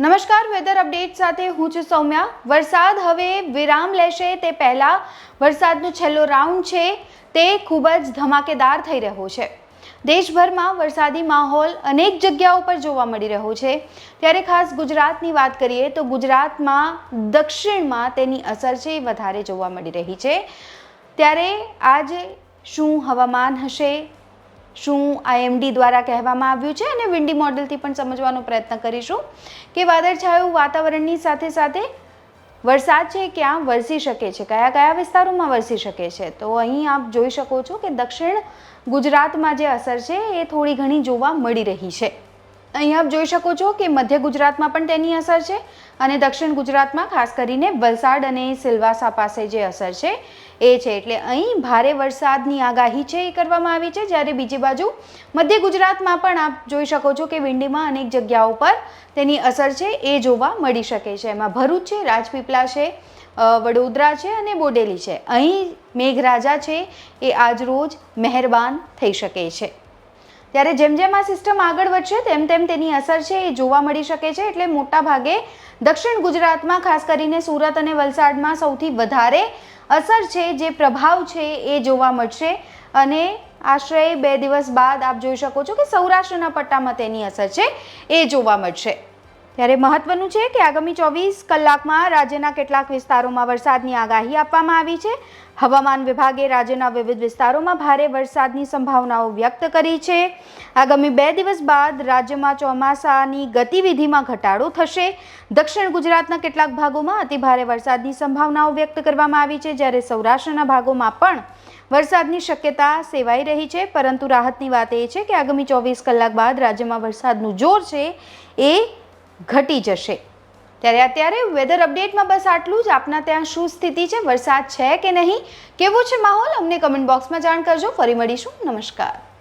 નમસ્કાર weather update સાથે હું છું સૌમ્યા. વરસાદ હવે વિરામ લેશે તે પહેલાં. વરસાદનો છેલ્લો રાઉન્ડ છે તે ખૂબ જ ધમાકેદાર થઈ રહ્યો છે. દેશભરમાં વરસાદી માહોલ અનેક જગ્યાઓ પર જોવા મળી રહ્યો છે. ત્યારે ખાસ ગુજરાતની વાત કરીએ તો ગુજરાતમાં દક્ષિણમાં તેની અસર છે વધારે જોવા મળી રહી છે. ત્યારે આજે શું હવામાન હશે? શું આઈએમડી દ્વારા કહેવામાં આવ્યું છે અને વિન્ડી મોડેલથી પણ સમજવાનો પ્રયત્ન કરીશું કે વાદળછાયું વાતાવરણની સાથે સાથે વરસાદ છે ક્યાં વરસી શકે છે? કયા કયા વિસ્તારોમાં વરસી શકે છે? તો અહીં આપ જોઈ શકો છો કે દક્ષિણ ગુજરાતમાં જે અસર છે એ થોડી ઘણી જોવા મળી રહી છે. અહીં આપ જોઈ શકો છો કે મધ્ય ગુજરાતમાં પણ તેની અસર છે અને દક્ષિણ ગુજરાતમાં ખાસ કરીને વલસાડ અને સિલવાસા પાસે જે અસર છે, એ છે. એટલે અહીં ભારે વરસાદની આગાહી છે એ કરવામાં આવી છે. જ્યારે બીજી બાજુ મધ્ય ગુજરાતમાં પણ આપ જોઈ શકો છો કે વિંડીમાં અનેક જગ્યાઓ પર તેની અસર છે, એ જોવા મળી શકે છે. એમાં ભરૂચ છે, રાજપીપળા છે વડોદરા છે અને બોડેલી છે. અહીં મેઘરાજા છે, એ આજરોજ મહેરબાન થઈ શકે છે. ત્યારે જેમ જેમ આ સિસ્ટમ આગળ વધશે, તેમ તેમ તેની અસર છે એ જોવા મળી શકે છે. એટલે મોટા ભાગે દક્ષિણ ગુજરાતમાં, ખાસ કરીને સુરત અને વલસાડમાં સૌથી વધારે અસર છે, જે પ્રભાવ છે એ જોવા મળશે. અને આશરે બે દિવસ બાદ આપ જોઈ શકો છો કે સૌરાષ્ટ્રના પટ્ટામાં તેની અસર છે એ જોવા મળશે. ત્યારે મહત્વનું છે કે આગામી ચોવીસ કલાકમાં રાજ્યના કેટલાક વિસ્તારોમાં વરસાદની આગાહી આપવામાં આવી છે. હવામાન વિભાગે રાજ્યના વિવિધ વિસ્તારોમાં ભારે વરસાદની સંભાવનાઓ વ્યક્ત કરી છે. આગામી બે દિવસ બાદ રાજ્યમાં ચોમાસાની ગતિવિધિમાં ઘટાડો થશે. દક્ષિણ ગુજરાતના કેટલાક ભાગોમાં અતિભારે વરસાદની સંભાવનાઓ વ્યક્ત કરવામાં આવી છે. જ્યારે સૌરાષ્ટ્રના ભાગોમાં પણ વરસાદની શક્યતા સેવાઈ રહી છે. પરંતુ રાહતની વાત એ છે કે આગામી ચોવીસ કલાક બાદ રાજ્યમાં વરસાદનું જોર છે એ ઘટી જશે. ત્યારે અત્યારે વેધર અપડેટમાં બસ આટલું જ. આપના ત્યાં શું સ્થિતિ છે? વરસાદ છે કે નહીં? કેવો છે માહોલ? અમને કમેન્ટ બોક્સમાં જાણ કરજો. ફરી મળીશું. નમસ્કાર.